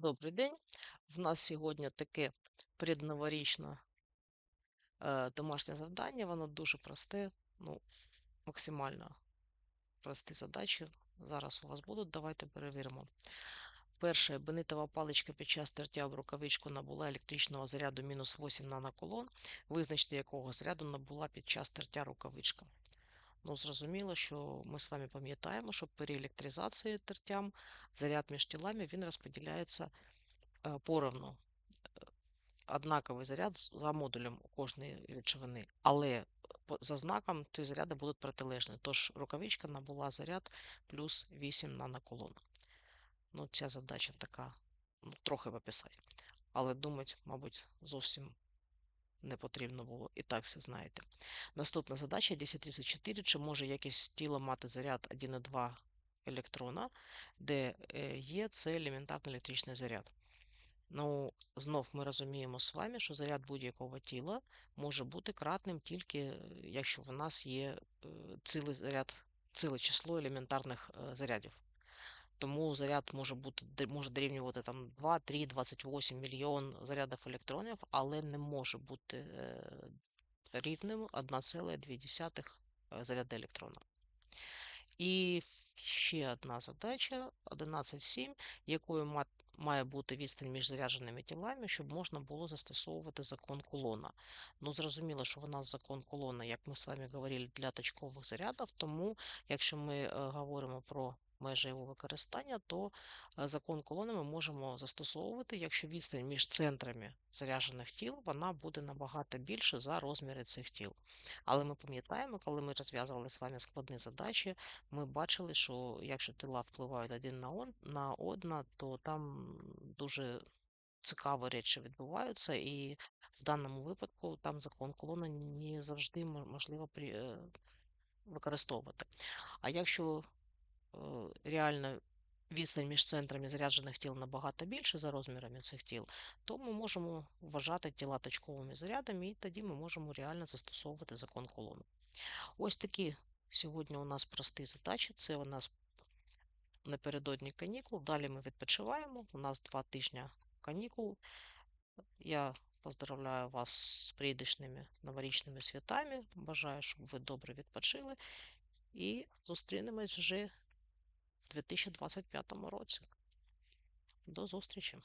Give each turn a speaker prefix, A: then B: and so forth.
A: Добрий день. В нас сьогодні таке предноворічне е, домашнє завдання. Воно дуже просте, ну, максимально прості задачі. Зараз у вас будуть. Давайте перевіримо. Перше, бенитова паличка під час тертя в рукавичку набула електричного заряду мінус 8 наноколон, визначте, якого заряду набула під час тертя рукавичка. Ну, зрозуміло, що ми з вами пам'ятаємо, що при електризації тертям заряд між тілами він розподіляється е, поровну. Однаковий заряд за модулем у кожної речовини, але за знаком ці заряди будуть протилежні. Тож рукавичка набула заряд плюс 8 наноколон. Ну, ця задача така, ну, трохи пописати. Але думати, мабуть, зовсім не потрібно було. І так все знаєте. Наступна задача 1034. Чи може якесь тіло мати заряд 1,2 електрона, де е, є це елементарний електричний заряд? Ну, знов ми розуміємо з вами, що заряд будь-якого тіла може бути кратним тільки, е, якщо в нас є е, цілий заряд, ціле число елементарних зарядів. Тому заряд може бути може дорівнювати там 2, 3, 28 мільйон зарядів електронів, але не може бути е, рівним 1,2 е, заряда електрона. І ще одна задача 11.7, якою має бути відстань між зарядженими тілами, щоб можна було застосовувати закон Кулона. Ну, зрозуміло, що в нас закон Кулона, як ми з вами говорили, для точкових зарядів, тому якщо ми е, говоримо про межі його використання, то е, закон Кулона ми можемо застосовувати, якщо відстань між центрами заряджених тіл вона буде набагато більше за розміри цих тіл. Але ми пам'ятаємо, коли ми розв'язували з вами складні задачі, ми бачили, що якщо тіла впливають один на одна, то там дуже цікаві речі відбуваються, і в даному випадку там закон колона не завжди можливо е, використовувати. А якщо реально відстань між центрами заряджених тіл набагато більше за розмірами цих тіл, то ми можемо вважати тіла точковими зарядами, і тоді ми можемо реально застосовувати закон колони. Ось такі сьогодні у нас прості задачі. Це у нас напередодні канікул. Далі ми відпочиваємо. У нас два тижні канікул. Я поздравляю вас з прийдешніми новорічними святами. Бажаю, щоб ви добре відпочили. І зустрінемось вже 2025 році. До зустрічі!